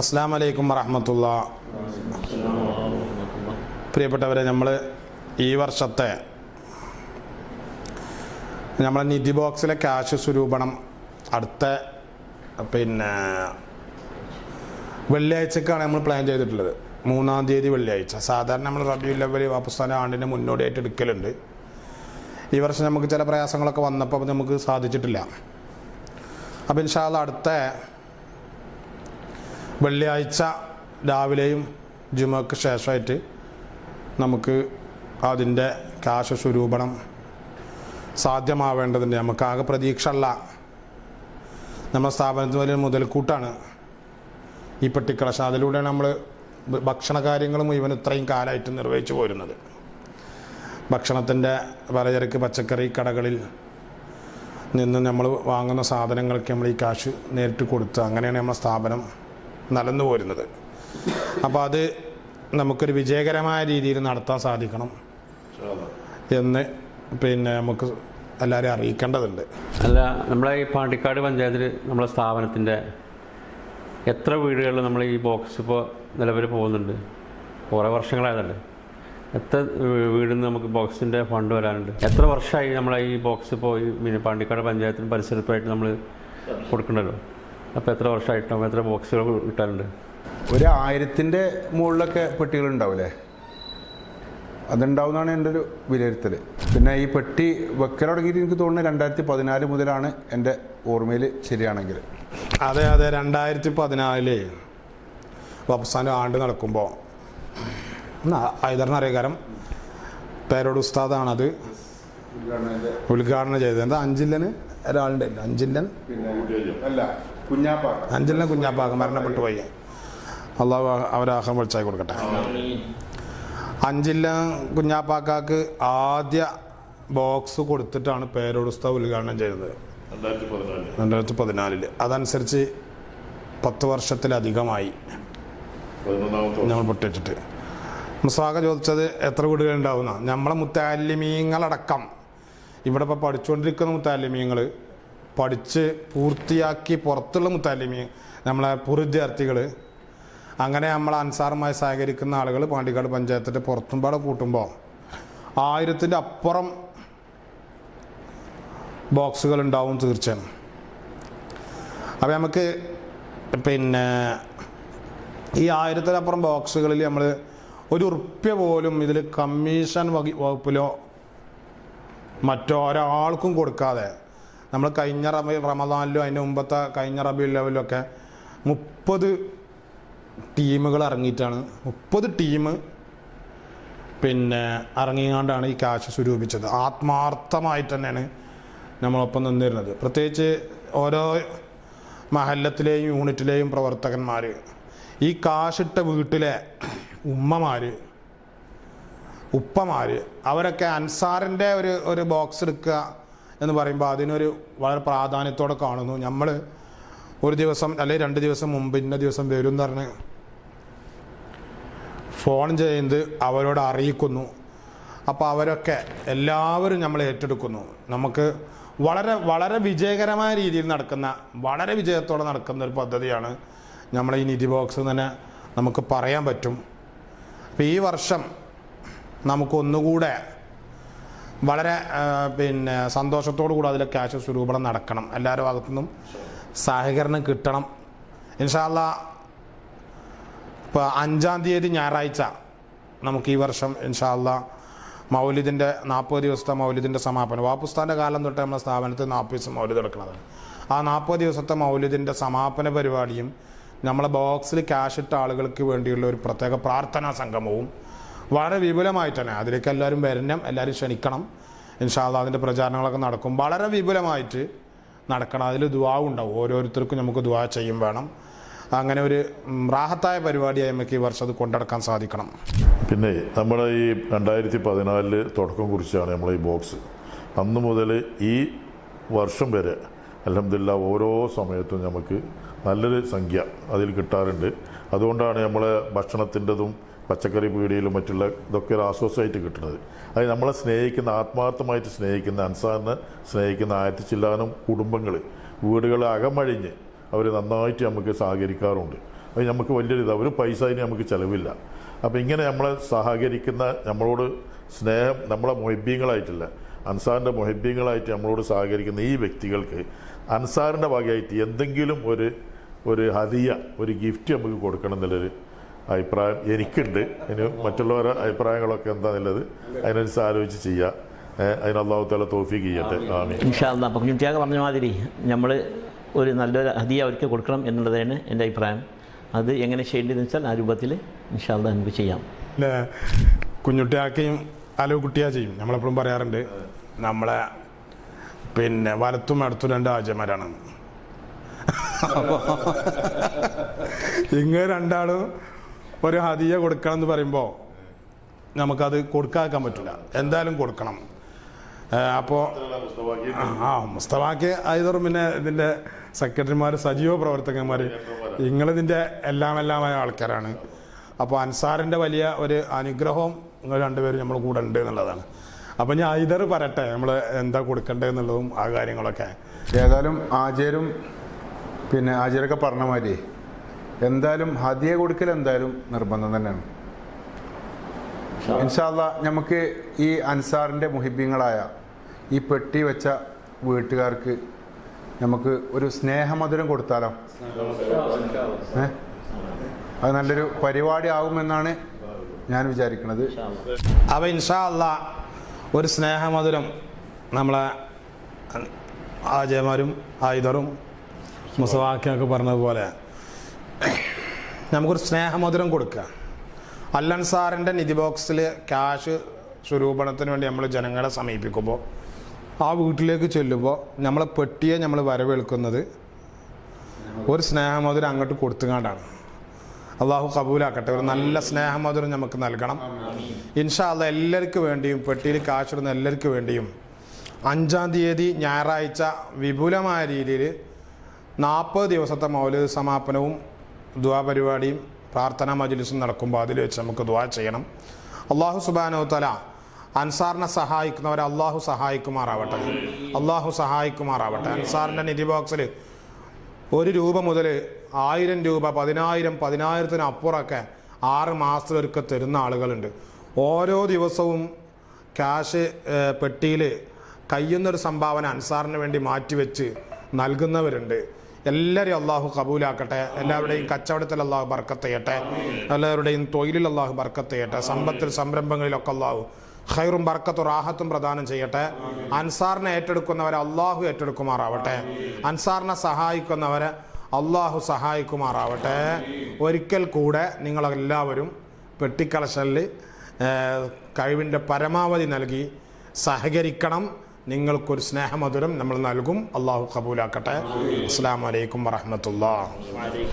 അസ്സാം വലൈക്കും വറഹമത്തുള്ള. പ്രിയപ്പെട്ടവരെ നമ്മൾ ഈ വർഷത്തെ നമ്മളെ നിധി ബോക്സിലെ ക്യാഷ് സ്വരൂപണം അടുത്ത പിന്നെ വെള്ളിയാഴ്ചക്കാണ് നമ്മൾ പ്ലാൻ ചെയ്തിട്ടുള്ളത്. മൂന്നാം തീയതി വെള്ളിയാഴ്ച. സാധാരണ നമ്മൾ റബ്യൂ ലെവൽ വാപ്പസ്ഥാന ആണ്ടിന് മുന്നോടിയായിട്ട് എടുക്കലുണ്ട്. ഈ വർഷം നമുക്ക് ചില പ്രയാസങ്ങളൊക്കെ വന്നപ്പോൾ നമുക്ക് സാധിച്ചിട്ടില്ല. അപ്പം ഇൻഷാല്ല അടുത്ത വെള്ളിയാഴ്ച രാവിലെയും ജുമക്ക് ശേഷമായിട്ട് നമുക്ക് അതിന്റെ കാശ സ്വരൂപണം സാധ്യമാവേണ്ടതുണ്ട്. നമുക്ക് ആകെ പ്രതീക്ഷ അല്ല നമ്മുടെ സ്ഥാപനത്തിന് വലിയ മുതൽക്കൂട്ടാണ്. ഈ പെട്ടിക്കളശം അതിലൂടെയാണ് നമ്മൾ ഭക്ഷണ കാര്യങ്ങൾ മുഴുവൻ ഇത്രയും കാലമായിട്ട് നിർവഹിച്ചു പോരുന്നത്. ഭക്ഷണത്തിന്റെ പലചരക്ക് പച്ചക്കറി കടകളിൽ നിന്ന് നമ്മൾ വാങ്ങുന്ന സാധനങ്ങൾക്ക് നമ്മൾ ഈ കാശ് നേരിട്ട് കൊടുത്ത് അങ്ങനെയാണ് നമ്മുടെ സ്ഥാപനം നടന്നു പോരുന്നത്. അപ്പോൾ അത് നമുക്കൊരു വിജയകരമായ രീതിയിൽ നടത്താൻ സാധിക്കണം എന്ന് പിന്നെ നമുക്ക് എല്ലാവരെയും അറിയിക്കേണ്ടതുണ്ട്. അല്ല നമ്മളെ ഈ പാണ്ടിക്കാട് പഞ്ചായത്തിൽ നമ്മളെ സ്ഥാപനത്തിന്റെ എത്ര വീടുകളിൽ നമ്മൾ ഈ ബോക്സ് ഇപ്പോൾ നിലവിൽ പോകുന്നുണ്ട്? കുറേ വർഷങ്ങളായതല്ലേ? എത്ര വീടിൽ നിന്ന് നമുക്ക് ബോക്സിന്റെ ഫണ്ട് വരാനുണ്ട്? എത്ര വർഷമായി നമ്മളെ ഈ ബോക്സ് ഇപ്പോൾ ഈ പാണ്ടിക്കാട് പഞ്ചായത്തിന് പരിസരത്തുമായിട്ട് നമ്മൾ കൊടുക്കണല്ലോ? അപ്പോൾ എത്ര വർഷമായിട്ടും എത്ര ബോക്സുകൾ കിട്ടാനുണ്ട് ഒരു ആയിരത്തിന്റെ മുകളിലൊക്കെ പെട്ടികൾ ഉണ്ടാവില്ലേ അതുണ്ടാവുന്നതാണ് എന്റെ ഒരു വിലയിരുത്തൽ പിന്നെ ഈ പെട്ടി വെക്കൽ തുടങ്ങിയിട്ട് എനിക്ക് തോന്നുന്നത് രണ്ടായിരത്തി പതിനാല് മുതലാണ് എന്റെ ഓർമ്മയിൽ ശരിയാണെങ്കിൽ. അതെ അതെ രണ്ടായിരത്തി പതിനാലിൽ അവസാനം ആണ്ട് നടക്കുമ്പോൾ. ഹൈദറിന് അറിയാം പേരോട് ഉസ്താദാണത്. ഉദ്ഘാടനം ചെയ്തത്. എന്താ അഞ്ചില്ലന് ഒരാളുണ്ട്. അഞ്ചില്ലൻ? അല്ല കുഞ്ഞാപ്പ അഞ്ചില്ലൻ കുഞ്ഞാപ്പാക്ക മരണപ്പെട്ടു പോയി. അള്ളാഹു അവരാഹം വിളിച്ചായി കൊടുക്കട്ടെ. അഞ്ചില്ല കുഞ്ഞാപ്പാക്കാക്ക് ആദ്യ ബോക്സ് കൊടുത്തിട്ടാണ് പേരോട് ഉസ്താദ് ഉദ്ഘാടനം ചെയ്തത്. രണ്ടായിരത്തി പതിനാല് രണ്ടായിരത്തി പതിനാലിൽ അതനുസരിച്ച് പത്ത് വർഷത്തിലധികമായി ഞങ്ങൾ പൊട്ടിച്ചിട്ട്. മുസാഖ ചോദിച്ചത് എത്ര വീടുകൾ ഉണ്ടാവുന്ന നമ്മളെ മുത്താലിമീങ്ങളടക്കം. ഇവിടെ ഇപ്പോൾ പഠിച്ചുകൊണ്ടിരിക്കുന്ന മുത്താലിമീങ്ങൾ പഠിച്ച് പൂർത്തിയാക്കി പുറത്തുള്ള മുത്താലിമി നമ്മളെ പൂർവിദ്യാർത്ഥികൾ അങ്ങനെ നമ്മൾ അൻസാറുമായി സഹകരിക്കുന്ന ആളുകൾ പാണ്ടിക്കാട് പഞ്ചായത്തിന്റെ പുറത്തുംപാടെ കൂട്ടുമ്പോൾ ആയിരത്തിന്റെ അപ്പുറം ബോക്സുകൾ ഉണ്ടാവും തീർച്ചയായും. അപ്പോൾ നമുക്ക് പിന്നെ ഈ ആയിരത്തിനപ്പുറം ബോക്സുകളിൽ നമ്മൾ ഒരു ഉറുപ്പ്യ പോലും ഇതിൽ കമ്മീഷൻ വകി വകുപ്പിലോ മറ്റോ ഒരാൾക്കും കൊടുക്കാതെ നമ്മൾ കഴിഞ്ഞ റബി റമദാനിലും അതിന്റെ മുമ്പത്തെ കഴിഞ്ഞ റബി ലെവലിലൊക്കെ മുപ്പത് ടീമുകൾ ഇറങ്ങിയിട്ടാണ്. മുപ്പത് ടീം പിന്നെ ഇറങ്ങിയാണ്ടാണ് ഈ കാശ് സ്വരൂപിച്ചത്. ആത്മാർത്ഥമായിട്ട് തന്നെയാണ് നമ്മളൊപ്പം നിന്നിരുന്നത്. പ്രത്യേകിച്ച് ഓരോ മഹല്ലത്തിലെയും യൂണിറ്റിലെയും പ്രവർത്തകന്മാർ ഈ കാശിട്ട വീട്ടിലെ ഉമ്മമാർ ഉപ്പമാർ അവരൊക്കെ അൻസാറിന്റെ ഒരു ഒരു ബോക്സ് എടുക്കുക എന്ന് പറയുമ്പോൾ അതിനൊരു വളരെ പ്രാധാന്യത്തോടെ കാണുന്നു. നമ്മൾ ഒരു ദിവസം അല്ലെങ്കിൽ രണ്ട് ദിവസം മുമ്പ് ഇന്ന ദിവസം വരും എന്ന് പറഞ്ഞ് ഫോൺ ചെയ്ത് അവരോട് അറിയിക്കുന്നു. അപ്പോൾ അവരൊക്കെ എല്ലാവരും നമ്മൾ ഏറ്റെടുക്കുന്നു. നമുക്ക് വളരെ വളരെ വിജയകരമായ രീതിയിൽ നടക്കുന്ന വളരെ വിജയത്തോടെ നടക്കുന്ന ഒരു പദ്ധതിയാണ് നമ്മളെ ഈ നിധി ബോക്സ് തന്നെ നമുക്ക് പറയാൻ പറ്റും. അപ്പോൾ ഈ വർഷം നമുക്കൊന്നുകൂടെ വളരെ പിന്നെ സന്തോഷത്തോടു കൂടി അതിലെ ക്യാഷ് സ്വരൂപണം നടക്കണം. എല്ലാവരുടെ ഭാഗത്തുനിന്നും സഹകരണം കിട്ടണം. ഇൻഷാല്ല ഇപ്പോൾ അഞ്ചാം തീയതി ഞായറാഴ്ച നമുക്ക് ഈ വർഷം ഇൻഷാല്ല മൗലിദിന്റെ നാൽപ്പത് ദിവസത്തെ മൗലിദിന്റെ സമാപനം. വാപ്പുസ്ഥാന്റെ കാലം തൊട്ട് നമ്മുടെ സ്ഥാപനത്തിൽ നാൽപ്പത് ദിവസം മൗലിദ് എടുക്കുന്നത് ആ നാൽപ്പത് ദിവസത്തെ മൗലിദിന്റെ സമാപന പരിപാടിയും നമ്മളെ ബോക്സിൽ ക്യാഷ് ഇട്ട ആളുകൾക്ക് വേണ്ടിയുള്ള ഒരു പ്രത്യേക പ്രാർത്ഥനാ സംഗമവും വളരെ വിപുലമായിട്ട് തന്നെ. അതിലേക്ക് എല്ലാവരും വരണം എല്ലാവരും ക്ഷണിക്കണം. ഇൻഷാല്ല അതിന്റെ പ്രചാരണങ്ങളൊക്കെ നടക്കും. വളരെ വിപുലമായിട്ട് നടക്കണം. അതിൽ ദുവാ ഉണ്ടാവും. ഓരോരുത്തർക്കും നമുക്ക് ദുവാ ചെയ്യും വേണം. അങ്ങനെ ഒരു റാഹത്തായ പരിപാടിയായി നമുക്ക് ഈ വർഷം അത് കൊണ്ടെടുക്കാൻ സാധിക്കണം. പിന്നെ നമ്മുടെ ഈ രണ്ടായിരത്തി പതിനാലിൽ തുടക്കം കുറിച്ചാണ് നമ്മൾ ഈ ബോക്സ്. അന്ന് മുതൽ ഈ വർഷം വരെ അലഹമില്ല ഓരോ സമയത്തും നമുക്ക് നല്ലൊരു സംഖ്യ അതിൽ കിട്ടാറുണ്ട്. അതുകൊണ്ടാണ് നമ്മളെ ഭക്ഷണത്തിന്റെതും പച്ചക്കറി പീടിയിലും മറ്റുള്ള ഇതൊക്കെ ഒരു ആശ്വാസമായിട്ട് കിട്ടുന്നത്. അത് നമ്മളെ സ്നേഹിക്കുന്ന ആത്മാർത്ഥമായിട്ട് സ്നേഹിക്കുന്ന അൻസാറിനെ സ്നേഹിക്കുന്ന ആയിരത്തി ചില്ലാനും കുടുംബങ്ങൾ വീടുകളെ അകമഴിഞ്ഞ് അവർ നന്നായിട്ട് നമുക്ക് സഹകരിക്കാറുണ്ട്. അത് നമുക്ക് വലിയൊരു ഇത് അവർ പൈസ അതിന് നമുക്ക് ചിലവില്ല. അപ്പോൾ ഇങ്ങനെ നമ്മളെ സഹകരിക്കുന്ന നമ്മളോട് സ്നേഹം നമ്മളെ മൊഹബ്യങ്ങളായിട്ടില്ല അൻസാറിന്റെ മൊഹബ്യങ്ങളായിട്ട് നമ്മളോട് സഹകരിക്കുന്ന ഈ വ്യക്തികൾക്ക് അൻസാറിന്റെ ഭാഗമായിട്ട് എന്തെങ്കിലും ഒരു ഒരു ഹതിയ ഒരു ഗിഫ്റ്റ് നമുക്ക് കൊടുക്കണം എന്നുള്ളൊരു അഭിപ്രായം എനിക്കുണ്ട്. ഇനി മറ്റുള്ളവരുടെ അഭിപ്രായങ്ങളൊക്കെ എന്താണെന്നുള്ളത് അതിനനുസരിച്ച് ആലോചിച്ച് ചെയ്യുക അതിന് അള്ളാഹു താല തോഫീക്ക് ചെയ്യട്ടെ. ആമീൻ. ഇൻഷാല്ല അപ്പം കുഞ്ഞുട്ടിയാക പറഞ്ഞ മാതിരി നമ്മൾ ഒരു നല്ലൊരു ഹദിയ അവർക്ക് കൊടുക്കണം എന്നുള്ളതാണ് എന്റെ അഭിപ്രായം. അത് എങ്ങനെ ചെയ്യേണ്ടതെന്ന് വെച്ചാൽ ആ രൂപത്തിൽ ഇൻഷാല്ല നമുക്ക് ചെയ്യാം. അല്ലേ കുഞ്ഞുട്ടിയാക്കയും അലോ കുട്ടിയാ ചെയ്യും. നമ്മളെപ്പോഴും പറയാറുണ്ട് നമ്മളെ പിന്നെ വലത്തും അടുത്തും രണ്ട് അപ്പോൾ ഇങ്ങനെ രണ്ടാളും ഒരു ഹദിയ കൊടുക്കണം എന്ന് പറയുമ്പോൾ നമുക്കത് കൊടുക്കാക്കാൻ പറ്റില്ല. എന്തായാലും കൊടുക്കണം. അപ്പോൾ ആ മുസ്തഫാക്ക് ആയതോറും പിന്നെ ഇതിന്റെ സെക്രട്ടറിമാർ സജീവ പ്രവർത്തകന്മാർ നിങ്ങളിതിന്റെ എല്ലാം എല്ലാമായ ആൾക്കാരാണ്. അപ്പോൾ അൻസാറിന്റെ വലിയ ഒരു അനുഗ്രഹവും നിങ്ങൾ രണ്ടുപേരും നമ്മൾ കൂടെ ഉണ്ട് എന്നുള്ളതാണ്. അപ്പോൾ ഞാൻ ഐതർ പറയട്ടെ നമ്മൾ എന്താ കൊടുക്കേണ്ടത് എന്നുള്ളതും ആ കാര്യങ്ങളൊക്കെ. ഏതായാലും ആചാരും പിന്നെ ആചാരൊക്കെ പറഞ്ഞ മാതിരി എന്തായാലും ഹദിയ കൊടുക്കൽ എന്തായാലും നിർബന്ധം തന്നെയാണ്. ഇൻഷാല്ല നമുക്ക് ഈ അൻസാറിന്റെ മുഹിബ്യങ്ങളായ ഈ പെട്ടി വെച്ച വീട്ടുകാർക്ക് നമുക്ക് ഒരു സ്നേഹമധുരം കൊടുത്താലോ? ഏ? അത് നല്ലൊരു പരിപാടി ആകുമെന്നാണ് ഞാൻ വിചാരിക്കുന്നത്. അപ്പോൾ ഇൻഷാ അല്ല ഒരു സ്നേഹമധുരം നമ്മളെ ആജയമാരും ആയുധറും മുസവാക്കിയൊക്കെ പറഞ്ഞതുപോലെ നമുക്കൊരു സ്നേഹമധുരം കൊടുക്കുക. അല്ലൻ സാറിന്റെ നിധി ബോക്സിൽ ക്യാഷ് സ്വരൂപണത്തിന് വേണ്ടി നമ്മൾ ജനങ്ങളെ സമീപിക്കുമ്പോൾ ആ വീട്ടിലേക്ക് ചെല്ലുമ്പോൾ നമ്മളെ പെട്ടിയെ നമ്മൾ വരവേൽക്കുന്നത് ഒരു സ്നേഹമധുരം അങ്ങോട്ട് കൊടുത്തുകൊണ്ടാണ് അള്ളാഹു കബൂലാക്കട്ടെ. ഒരു നല്ല സ്നേഹമധുരം നമുക്ക് നൽകണം. ഇൻഷാ അല്ല എല്ലാവർക്കും വേണ്ടിയും പെട്ടിയിൽ കാശിടുന്ന എല്ലാവർക്കും വേണ്ടിയും അഞ്ചാം തീയതി ഞായറാഴ്ച വിപുലമായ രീതിയിൽ നാൽപ്പത് ദിവസത്തെ മൗലിക സമാപനവും ദ്വാ പരിപാടിയും പ്രാർത്ഥനാ മജ്ലിസും നടക്കുമ്പോൾ അതിൽ വെച്ച് നമുക്ക് ദ്വാ ചെയ്യണം. അള്ളാഹു സുബാനോ തല അൻസാറിനെ സഹായിക്കുന്നവരെ അള്ളാഹു സഹായിക്കുമാറാവട്ടെ. അള്ളാഹു സഹായിക്കുമാറാവട്ടെ. അൻസാറിന്റെ നിധി ബോക്സിൽ ഒരു രൂപ മുതൽ ആയിരം രൂപ പതിനായിരം പതിനായിരത്തിന് അപ്പുറമൊക്കെ ആറ് മാസത്തിലൊരുക്കെ തരുന്ന ആളുകളുണ്ട്. ഓരോ ദിവസവും ക്യാഷ് പെട്ടിയിൽ കയ്യുന്നൊരു സംഭാവന അൻസാറിന് വേണ്ടി മാറ്റിവെച്ച് നൽകുന്നവരുണ്ട്. എല്ലാവരെയും അള്ളാഹു കബൂലാക്കട്ടെ. എല്ലാവരുടെയും കച്ചവടത്തിൽ അള്ളാഹു ബർക്കത്ത് എല്ലാവരുടെയും തൊഴിലിൽ അള്ളാഹു ബർക്കത്ത് സമ്പത്തിൽ സംരംഭങ്ങളിലൊക്കെ അള്ളാഹു ഖൈറും ബർക്കത്തും റാഹത്തും പ്രദാനം ചെയ്യട്ടെ. അൻസാറിനെ ഏറ്റെടുക്കുന്നവരെ അള്ളാഹു ഏറ്റെടുക്കുമാറാവട്ടെ. അൻസാറിനെ സഹായിക്കുന്നവരെ അള്ളാഹു സഹായിക്കുമാറാവട്ടെ. ഒരിക്കൽ കൂടെ നിങ്ങളെല്ലാവരും പെട്ടിക്കളശലിൽ കഴിവിന്റെ പരമാവധി നൽകി സഹകരിക്കണം. നിങ്ങൾക്കൊരു സ്നേഹമധുരം നമ്മൾ നൽകും. അള്ളാഹു കബൂലാക്കട്ടെ. അസ്സാം വലൈക്കും വറഹമത്തുള്ള